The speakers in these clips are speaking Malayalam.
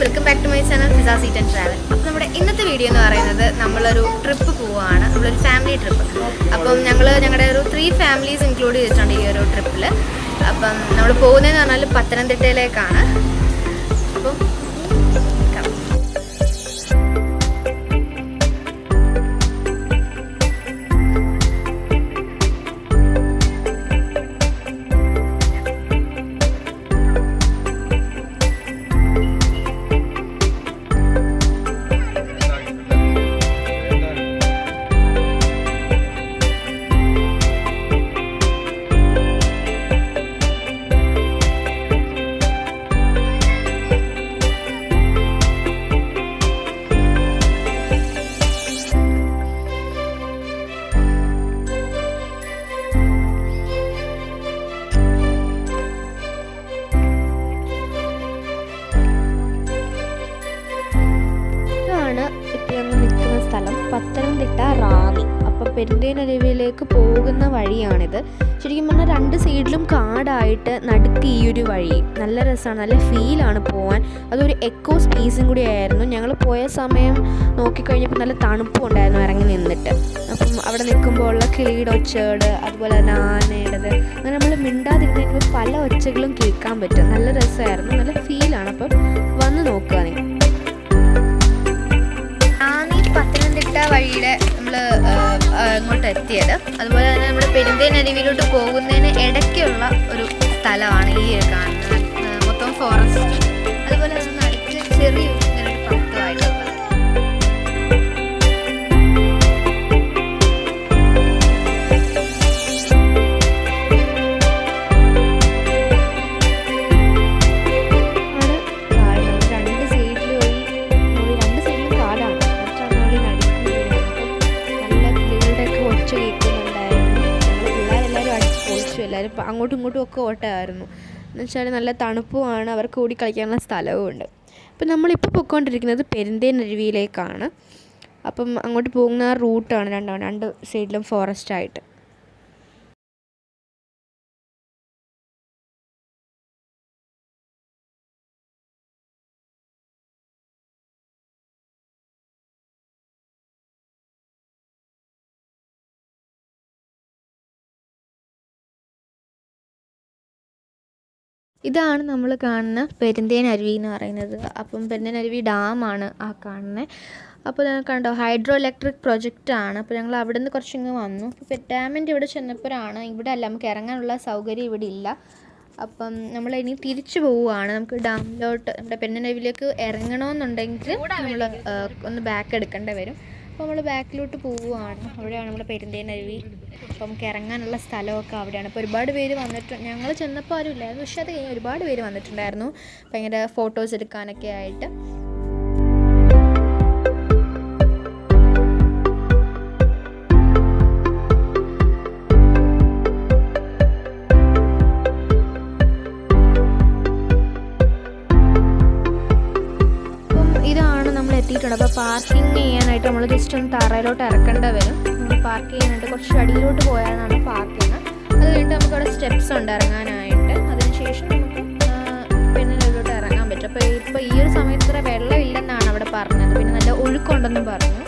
Welcome back to my channel Fiza seat and travel അപ്പോൾ നമ്മുടെ ഇന്നത്തെ വീഡിയോ എന്ന് പറയുന്നത് നമ്മളൊരു ട്രിപ്പ് പോവുകയാണ് നമ്മളൊരു ഫാമിലി ട്രിപ്പ് അപ്പം ഞങ്ങൾ ഞങ്ങളുടെ ഒരു ത്രീ ഫാമിലീസ് ഇൻക്ലൂഡ് ചെയ്തിട്ടുണ്ട് ഈ ഒരു ട്രിപ്പിൽ അപ്പം നമ്മൾ പോകുന്നതെന്ന് പറഞ്ഞാൽ പത്തനംതിട്ടയിലേക്കാണ്. അപ്പം രണ്ട് സൈഡിലും കാടായിട്ട് നടുക്ക് ഈ ഒരു വഴി. നല്ല രസമാണ് നല്ല ഫീലാണ് പോവാൻ. അതൊരു എക്കോ സ്പേസും കൂടി ആയിരുന്നു. ഞങ്ങൾ പോയ സമയം നോക്കിക്കഴിഞ്ഞപ്പോൾ നല്ല തണുപ്പും ഉണ്ടായിരുന്നു ഇറങ്ങി നിന്നിട്ട്. അപ്പം അവിടെ നിൽക്കുമ്പോൾ ഉള്ള കിളിയുടെ ഒച്ചകൾ അതുപോലെ തന്നെ ആനയുടേത് അങ്ങനെ നമ്മൾ മിണ്ടാതിരുന്നെങ്കിൽ പല ഒച്ചകളും കേൾക്കാൻ പറ്റും. നല്ല രസമായിരുന്നു നല്ല ഫീലാണ് അപ്പം വന്ന് നോക്കുക നിങ്ങൾ പത്തനംതിട്ട വഴിയുടെ നമ്മൾ ഇങ്ങോട്ട് എത്തിയത് അതുപോലെ തന്നെ നമ്മൾ പെരുന്തേനരുവിയിലോട്ട് പോകുന്നതിന് ഇടയ്ക്കുള്ള ഇപ്പം അങ്ങോട്ടും ഇങ്ങോട്ടും ഒക്കെ ഓട്ടമായിരുന്നു. എന്ന് വെച്ചാൽ നല്ല തണുപ്പുമാണ് അവർക്ക് കൂടി കളിക്കാനുള്ള സ്ഥലവും ഉണ്ട്. അപ്പം നമ്മളിപ്പോൾ പൊയ്ക്കൊണ്ടിരിക്കുന്നത് പെരുന്തേനരുവിയിലേക്കാണ് അപ്പം അങ്ങോട്ട് പോകുന്ന റൂട്ടാണ് രണ്ടാണ് രണ്ട് സൈഡിലും ഫോറസ്റ്റ് ആയിട്ട്. ഇതാണ് നമ്മൾ കാണുന്ന പെരുന്തേൻ അരുവി എന്ന് പറയുന്നത്. അപ്പം പെരുന്തേൻ അരുവി ഡാമാണ് ആ കാണുന്നത് അപ്പോൾ ഞങ്ങൾ കണ്ടോ ഹൈഡ്രോ ഇലക്ട്രിക് പ്രൊജക്റ്റ് ആണ്. അപ്പോൾ ഞങ്ങൾ അവിടെ നിന്ന് കുറച്ചിങ്ങ് വന്നു. അപ്പോൾ ഡാമിന്റെ ഇവിടെ ചെന്നപ്പോഴാണ് ഇവിടെ അല്ല നമുക്ക് ഇറങ്ങാനുള്ള സൗകര്യം ഇവിടെ ഇല്ല. അപ്പം നമ്മൾ ഇനി തിരിച്ചു പോവുകയാണ് നമുക്ക് ഡാമിലോട്ട് നമ്മുടെ പെരുന്തേൻ അരുവിയിലേക്ക് ഇറങ്ങണമെന്നുണ്ടെങ്കിൽ നമ്മൾ ഒന്ന് ബാക്ക് എടുക്കേണ്ടി വരും. അപ്പോൾ നമ്മൾ ബാക്കിലോട്ട് പോവുകയാണ്. അവിടെയാണ് നമ്മുടെ പെരുന്തേനരുവി. അപ്പോൾ നമുക്ക് ഇറങ്ങാനുള്ള സ്ഥലമൊക്കെ അവിടെയാണ്. അപ്പോൾ ഒരുപാട് പേര് വന്നിട്ട് ഞങ്ങൾ ചെന്നപ്പോൾ ആരും ഇല്ലായിരുന്നു. പക്ഷേ അത് കഴിഞ്ഞ് ഒരുപാട് പേര് വന്നിട്ടുണ്ടായിരുന്നു. ഭയങ്കര ഫോട്ടോസ് എടുക്കാനൊക്കെ ആയിട്ട്. നമ്മൾ അപ്പോൾ പാർക്കിംഗ് ചെയ്യാനായിട്ട് നമ്മൾ ജസ്റ്റ് ഒന്ന് തറയിലോട്ട് ഇറക്കേണ്ട വരും. നമ്മൾ പാർക്ക് ചെയ്യാനായിട്ട് കുറച്ച് അടിയിലോട്ട് പോയാലാണ് പാർക്ക് ചെയ്യുന്നത്. അത് കഴിഞ്ഞിട്ട് നമുക്ക് അവിടെ സ്റ്റെപ്സ് ഉണ്ട് ഇറങ്ങാനായിട്ട്. അതിനുശേഷം നമുക്ക് പിന്നെ ഇറങ്ങാൻ പറ്റും. അപ്പോൾ ഇപ്പോൾ ഈ ഒരു സമയത്ത് ഇത്ര വെള്ളമില്ലെന്നാണ് അവിടെ പറഞ്ഞത്. പിന്നെ നല്ല ഒഴുക്കുണ്ടെന്നും പറഞ്ഞു.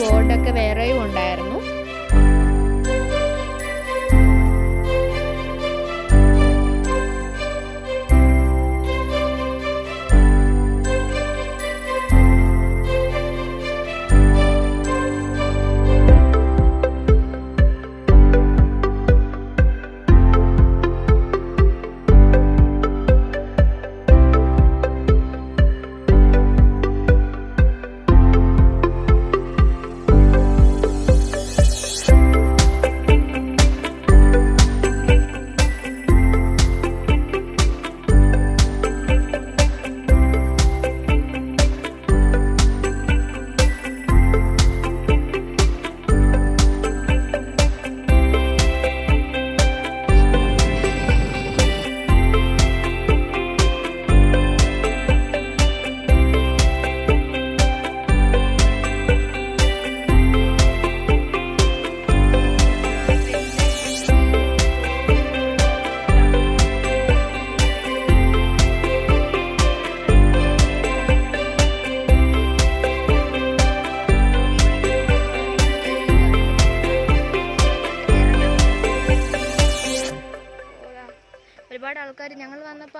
ബോർഡൊക്കെ വേറെയും ഉണ്ടായിരുന്നു.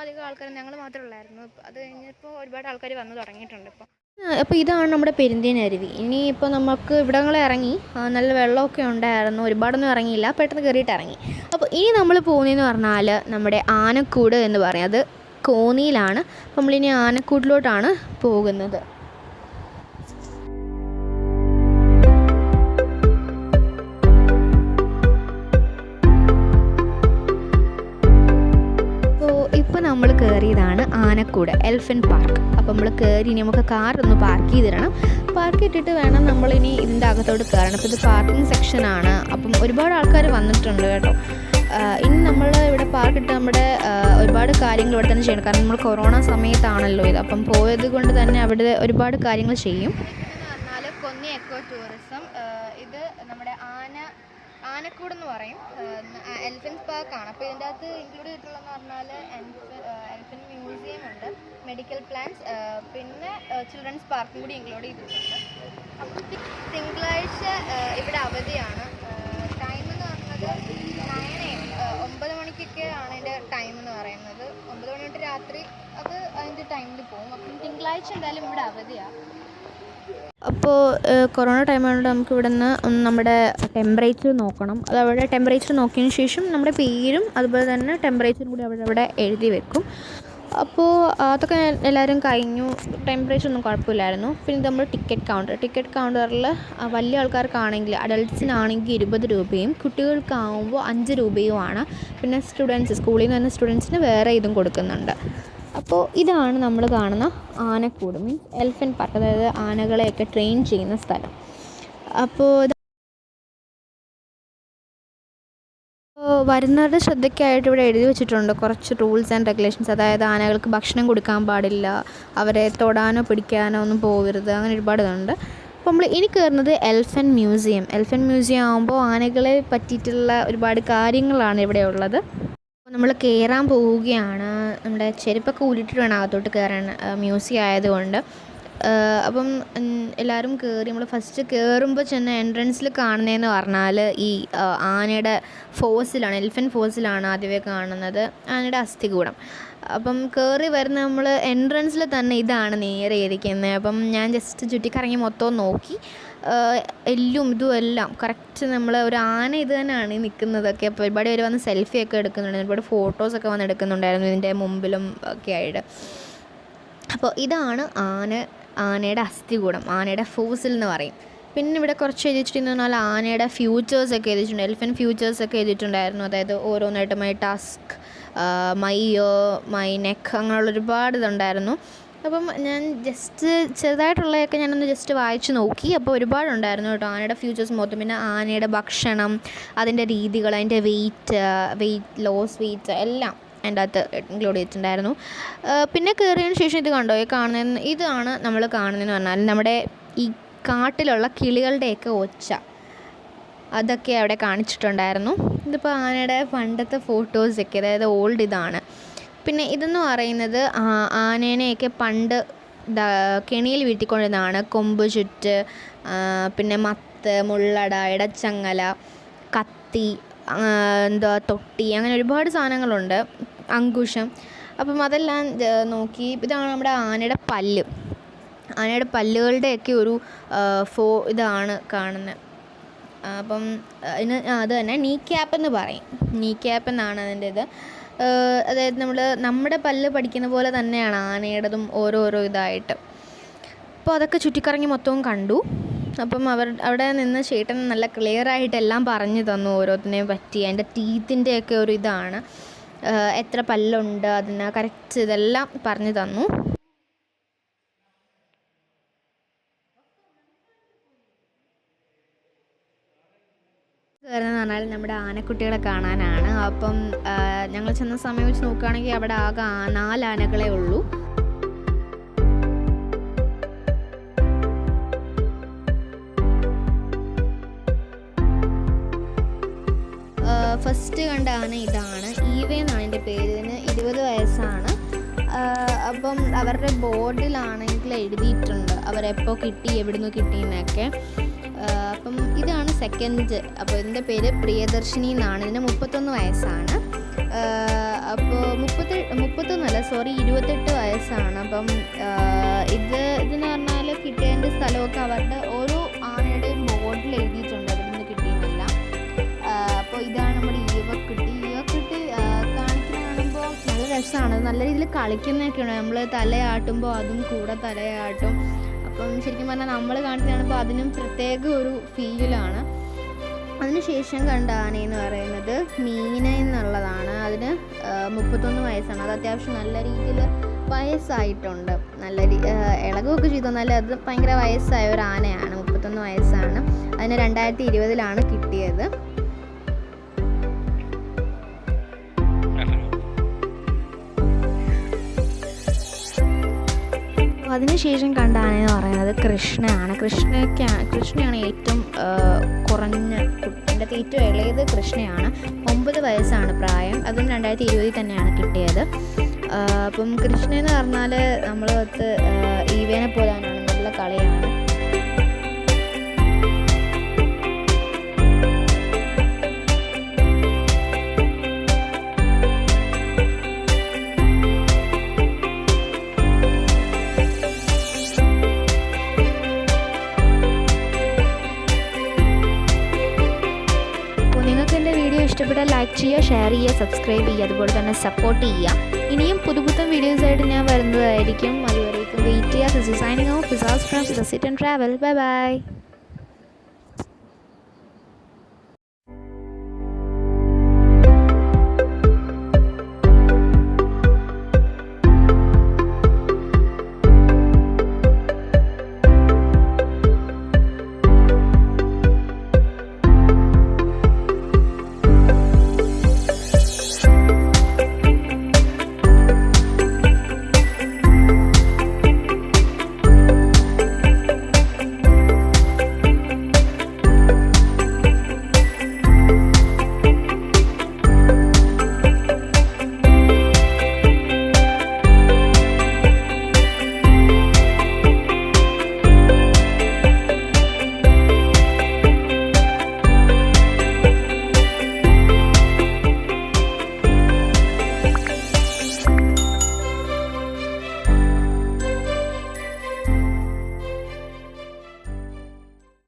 അധികം ആൾക്കാർ ഞങ്ങൾ മാത്രമേ ഉള്ളായിരുന്നു. അത് കഴിഞ്ഞപ്പോൾ ഒരുപാട് ആൾക്കാർ വന്നു തുടങ്ങിയിട്ടുണ്ട് ഇപ്പോൾ അപ്പോൾ ഇതാണ് നമ്മുടെ പെരുന്തേൻ അരുവി. ഇനി ഇപ്പോൾ നമുക്ക് ഇവിടങ്ങൾ ഇറങ്ങി നല്ല വെള്ളമൊക്കെ ഉണ്ടായിരുന്നു. ഒരുപാടൊന്നും ഇറങ്ങിയില്ല. പെട്ടെന്ന് കയറിയിട്ട് ഇറങ്ങി. അപ്പോൾ ഇനി നമ്മൾ പോകുന്നതെന്ന് പറഞ്ഞാൽ നമ്മുടെ ആനക്കൂട് എന്ന് പറയും അത് കോന്നിയിലാണ് നമ്മളിനി ആനക്കൂട്ടിലോട്ടാണ് പോകുന്നത്. നമ്മൾ കയറിയതാണ് ആനക്കൂട് എൽഫൻ പാർക്ക്. അപ്പോൾ നമ്മൾ കയറി ഇനി നമുക്ക് കാർ ഒന്ന് പാർക്ക് ചെയ്തിടണം. പാർക്ക് ഇട്ടിട്ട് വേണം നമ്മളിനി ഇതിന്റെ അകത്തോട്ട് കയറണം അപ്പോൾ ഇത് പാർക്കിംഗ് സെക്ഷനാണ് അപ്പം ഒരുപാട് ആൾക്കാർ വന്നിട്ടുണ്ട് കേട്ടോ. ഇനി നമ്മൾ ഇവിടെ പാർക്ക് ഇട്ട് നമ്മുടെ ഒരുപാട് കാര്യങ്ങൾ ഇവിടെ തന്നെ ചെയ്യണം. കാരണം നമ്മൾ കൊറോണ സമയത്താണല്ലോ ഇത്. അപ്പം പോയത് കൊണ്ട് തന്നെ അവിടെ ഒരുപാട് കാര്യങ്ങൾ ചെയ്യും. കൊന്നി എക്കോ ടൂറിസം ആനക്കൂട് എന്ന് പറയും എലിഫൻസ് പാർക്കാണ് അപ്പോൾ ഇതിന്റെ അകത്ത് ഇൻക്ലൂഡ് ചെയ്തിട്ടുള്ളതെന്ന് പറഞ്ഞാൽ എലിഫൻ മ്യൂസിയം ഉണ്ട്. മെഡിക്കൽ പ്ലാൻസ് പിന്നെ ചിൽഡ്രൻസ് പാർക്കും കൂടി ഇൻക്ലൂഡ് ചെയ്തിട്ടുണ്ട്. അപ്പോൾ തിങ്കളാഴ്ച ഇവിടെ അവധിയാണ്. ടൈം എന്ന് പറഞ്ഞത് നയൻ എ ഒമ്പത് മണിക്കൊക്കെ ആണ് അതിന്റെ ടൈം എന്ന് പറയുന്നത്. ഒമ്പത് മണി തൊട്ട് രാത്രി അത് അതിന്റെ ടൈമിൽ പോകും. അപ്പം തിങ്കളാഴ്ച എന്തായാലും ഇവിടെ അവധിയാണ് അപ്പോൾ കൊറോണ ടൈം ആയതുകൊണ്ട് നമുക്ക് ഇവിടെ നിന്ന് നമ്മുടെ ടെമ്പറേച്ചർ നോക്കണം. അത് അവിടെ ടെമ്പറേച്ചർ നോക്കിയതിന് ശേഷം നമ്മുടെ പേരും അതുപോലെ തന്നെ ടെമ്പറേച്ചറും കൂടി അവിടെ അവിടെ എഴുതി വെക്കും. അപ്പോൾ അതൊക്കെ എല്ലാവരും കഴിഞ്ഞു. ടെമ്പറേച്ചർ ഒന്നും കുഴപ്പമില്ലായിരുന്നു. പിന്നെ നമ്മൾ ടിക്കറ്റ് കൗണ്ടർ ടിക്കറ്റ് കൗണ്ടറിൽ വലിയ ആൾക്കാർക്കാണെങ്കിൽ അഡൾട്ട്സിനാണെങ്കിൽ ഇരുപത് രൂപയും കുട്ടികൾക്കാവുമ്പോൾ അഞ്ച് രൂപയുമാണ്. പിന്നെ സ്റ്റുഡൻസ് സ്കൂളിൽ നിന്ന് വരുന്ന സ്റ്റുഡൻസിന് വേറെ ഇതും കൊടുക്കുന്നുണ്ട്. അപ്പോൾ ഇതാണ് നമ്മൾ കാണുന്ന ആനക്കൂട് മീൻസ് എൽഫൻ പാർക്ക് അതായത് ആനകളെയൊക്കെ ട്രെയിൻ ചെയ്യുന്ന സ്ഥലം. അപ്പോൾ വരുന്നവരുടെ ശ്രദ്ധയ്ക്കായിട്ട് ഇവിടെ എഴുതി വെച്ചിട്ടുണ്ട് കുറച്ച് റൂൾസ് ആൻഡ് റെഗുലേഷൻസ് അതായത് ആനകൾക്ക് ഭക്ഷണം കൊടുക്കാൻ പാടില്ല അവരെ തൊടാനോ പിടിക്കാനോ ഒന്നും പോകരുത് അങ്ങനെ ഒരുപാട് ഇതുണ്ട്. അപ്പോൾ നമ്മൾ ഇനി കയറുന്നത് എൽഫൻ മ്യൂസിയം എൽഫൻ മ്യൂസിയം ആകുമ്പോൾ ആനകളെ പറ്റിയിട്ടുള്ള ഒരുപാട് കാര്യങ്ങളാണ് ഇവിടെ ഉള്ളത്. അപ്പോൾ നമ്മൾ കയറാൻ പോവുകയാണ്. നമ്മുടെ ചെരുപ്പൊക്കെ ഊരിട്ടിട്ട് വേണം അകത്തോട്ട് കയറാൻ മ്യൂസിയം ആയതുകൊണ്ട്. അപ്പം എല്ലാവരും കയറി നമ്മൾ ഫസ്റ്റ് കയറുമ്പോൾ ചെന്ന എൻട്രൻസിൽ കാണുന്നതെന്ന് പറഞ്ഞാൽ ഈ ആനയുടെ ഫോസിലാണ് എലിഫന്റ് ഫോസിലാണ് ആദ്യമേ കാണുന്നത്. ആനയുടെ അസ്ഥികൂടം. അപ്പം കയറി വരുന്ന നമ്മൾ എൻട്രൻസിൽ തന്നെ ഇതാണ് നേരെ ഇരിക്കുന്നത് അപ്പം ഞാൻ ജസ്റ്റ് ചുറ്റിക്കറങ്ങി മൊത്തം നോക്കി. എല്ലും ഇതും എല്ലാം കറക്റ്റ് നമ്മൾ ഒരു ആന ഇത് തന്നെയാണ് നിൽക്കുന്നതൊക്കെ അപ്പോൾ ഒരുപാട് പേര് വന്ന് സെൽഫി ഒക്കെ എടുക്കുന്നുണ്ട്. ഒരുപാട് ഫോട്ടോസൊക്കെ വന്ന് എടുക്കുന്നുണ്ടായിരുന്നു ഇതിന്റെ മുമ്പിലും ഒക്കെ ആയിട്ട്. അപ്പോൾ ഇതാണ് ആന ആനയുടെ അസ്ഥികൂടം ആനയുടെ ഫോസിൽ എന്ന് പറയും. പിന്നെ ഇവിടെ കുറച്ച് എഴുതിച്ചിട്ടെന്ന് പറഞ്ഞാൽ ആനയുടെ ഫ്യൂച്ചേഴ്സ് ഒക്കെ എഴുതിയിട്ടുണ്ട്. ഫ്യൂച്ചേഴ്സ് ഒക്കെ എഴുതിയിട്ടുണ്ടായിരുന്നു. അതായത് ഓരോന്നായിട്ട് my task my my neck അങ്ങനെയുള്ള ഒരുപാട് ഇതുണ്ടായിരുന്നു. അപ്പം ഞാൻ ജസ്റ്റ് ചെറുതായിട്ടുള്ളതൊക്കെ ഞാനൊന്ന് ജസ്റ്റ് വായിച്ച് നോക്കി. അപ്പോൾ ഒരുപാടുണ്ടായിരുന്നു കേട്ടോ ആനയുടെ ഫ്യൂച്ചേഴ്സ് മൊത്തം. പിന്നെ ആനയുടെ ഭക്ഷണം അതിന്റെ രീതികൾ അതിന്റെ വെയിറ്റ് വെയിറ്റ് ലോസ് വെയിറ്റ് എല്ലാം അതിന്റെ അകത്ത് ഇൻക്ലൂഡ് ചെയ്തിട്ടുണ്ടായിരുന്നു. പിന്നെ കയറിയതിന് ശേഷം ഇത് കണ്ടോ? ഈ കാണുന്ന ഇതാണ് നമ്മൾ കാണുന്നതെന്ന് പറഞ്ഞാൽ നമ്മുടെ ഈ കാട്ടിലുള്ള കിളികളുടെയൊക്കെ ഒച്ച. അതൊക്കെ അവിടെ കാണിച്ചിട്ടുണ്ടായിരുന്നു. ഇതിപ്പോൾ ആനയുടെ പണ്ടത്തെ ഫോട്ടോസൊക്കെ അതായത് ഓൾഡ് ഇതാണ്. പിന്നെ ഇതെന്ന് പറയുന്നത് ആനേനെയൊക്കെ പണ്ട് കെണിയിൽ വീട്ടിക്കൊണ്ടിരുന്നതാണ്. കൊമ്പ് ചുറ്റ് പിന്നെ മത്ത് മുള്ളട ഇടച്ചങ്ങല കത്തി എന്തോ തൊട്ടി അങ്ങനെ ഒരുപാട് സാധനങ്ങളുണ്ട്. അങ്കുശം. അപ്പം അതെല്ലാം നോക്കി. ഇതാണ് നമ്മുടെ ആനയുടെ പല്ല്. ആനയുടെ പല്ലുകളുടെയൊക്കെ ഒരു ഫോ ഇതാണ് കാണുന്നത് അപ്പം അതിന് അത് തന്നെ നീ ക്യാപ്പ് എന്ന് പറയും. നീ ക്യാപ്പ് എന്നാണ് അതിന്റെ ഇത് അതായത് നമ്മൾ നമ്മുടെ പല്ല് പഠിക്കുന്ന പോലെ തന്നെയാണ് ആനയുടേതും ഓരോരോ ഇതായിട്ട്. അപ്പോൾ അതൊക്കെ ചുറ്റിക്കറങ്ങി മൊത്തവും കണ്ടു. അപ്പം അവർ അവിടെ നിന്ന് ചേട്ടൻ നല്ല ക്ലിയർ ആയിട്ട് എല്ലാം പറഞ്ഞു തന്നു ഓരോത്തിനെയും പറ്റി. അതിന്റെ ടീത്തിന്റെയൊക്കെ ഒരു ഇതാണ്. എത്ര പല്ലുണ്ട് അതിന് കറക്റ്റ് ഇതെല്ലാം പറഞ്ഞു തന്നു. കയറുന്നതെന്ന് പറഞ്ഞാൽ നമ്മുടെ ആനക്കുട്ടികളെ കാണാനാണ്. അപ്പം ഞങ്ങൾ ചെന്ന സമയം വെച്ച് നോക്കുകയാണെങ്കിൽ അവിടെ ആകെ നാല് ആനകളെ ഉള്ളൂ. ഫസ്റ്റ് കണ്ട ആന ഇതാണ്. ഈവ എന്നാണ് എന്റെ പേര് ഇതിന് ഇരുപത് വയസ്സാണ്. അപ്പം അവരുടെ ബോർഡിലാണെങ്കിൽ എഴുതിയിട്ടുണ്ട്. അവരെപ്പോൾ കിട്ടി എവിടുന്ന് കിട്ടിയെന്നൊക്കെ. അപ്പം ഇതാണ് സെക്കൻഡ് അപ്പോൾ എന്റെ പേര് പ്രിയദർശിനി എന്നാണ്. ഇതിന് മുപ്പത്തൊന്ന് വയസ്സാണ്. അപ്പോൾ മുപ്പത്തി മുപ്പത്തൊന്നല്ല സോറി ഇരുപത്തെട്ട് വയസ്സാണ്. അപ്പം ഇത് ഇതെന്ന് പറഞ്ഞാൽ കിട്ടേണ്ട സ്ഥലമൊക്കെ അവരുടെ ഓരോ ആനയുടെയും ബോർഡിൽ എഴുതിയിട്ടുണ്ട്. അതിൽ നിന്ന് കിട്ടിയെന്നല്ല അപ്പോൾ ഇതാണ് നമ്മുടെ ഈവക്കുട്ടി ആ, കാണിക്കുന്ന കാണുമ്പോൾ നല്ല രസമാണ്. നല്ല രീതിയിൽ കളിക്കുന്നതൊക്കെയാണ്. നമ്മൾ തലയാട്ടുമ്പോൾ അതും കൂടെ തലയാട്ടും. അപ്പം ശരിക്കും പറഞ്ഞാൽ നമ്മൾ കാണിക്കുന്ന കാണുമ്പോൾ അതിനും പ്രത്യേക ഒരു ഫീലാണ്. അതിനുശേഷം കണ്ട ആനയെന്ന് പറയുന്നത് മീന എന്നുള്ളതാണ്. അതിന് മുപ്പത്തൊന്ന് വയസ്സാണ്. അത് അത്യാവശ്യം നല്ല രീതിയിൽ വയസ്സായിട്ടുണ്ട്. നല്ല ഇളകുമൊക്കെ ചെയ്തു. എന്നാൽ അത് ഭയങ്കര വയസ്സായ ഒരു ആനയാണ്. മുപ്പത്തൊന്ന് വയസ്സാണ്. അതിന് രണ്ടായിരത്തി ഇരുപതിലാണ് കിട്ടിയത്. അപ്പോൾ അതിനുശേഷം കണ്ട ആനയെന്ന് പറയുന്നത് കൃഷ്ണയാണ്. കൃഷ്ണയ്ക്ക് കൃഷ്ണയാണ് ഏറ്റവും കുറഞ്ഞ എന്റെ ഏറ്റവും ഇളയത് കൃഷ്ണയാണ്. ഒമ്പത് വയസ്സാണ് പ്രായം. അതും രണ്ടായിരത്തി ഇരുപതിൽ തന്നെയാണ് കിട്ടിയത്. അപ്പം കൃഷ്ണ എന്ന് പറഞ്ഞാൽ നമ്മൾ ഒത്ത് ഈവേനെ പോലെ തന്നെയാണ്. നല്ല കളിയാണ്. ഇഷ്ടപ്പെട്ടാൽ ലൈക്ക് ചെയ്യുക ഷെയർ ചെയ്യുക സബ്സ്ക്രൈബ് ചെയ്യുക അതുപോലെ തന്നെ സപ്പോർട്ട് ചെയ്യുക. ഇനിയും പുതു പുതുപുത്തൻ വീഡിയോസായിട്ട് ഞാൻ വരുന്നതായിരിക്കും. അതുവരേക്കും വെയിറ്റ് ചെയ്യുക. Signing off Fiza's from sit and travel bye bye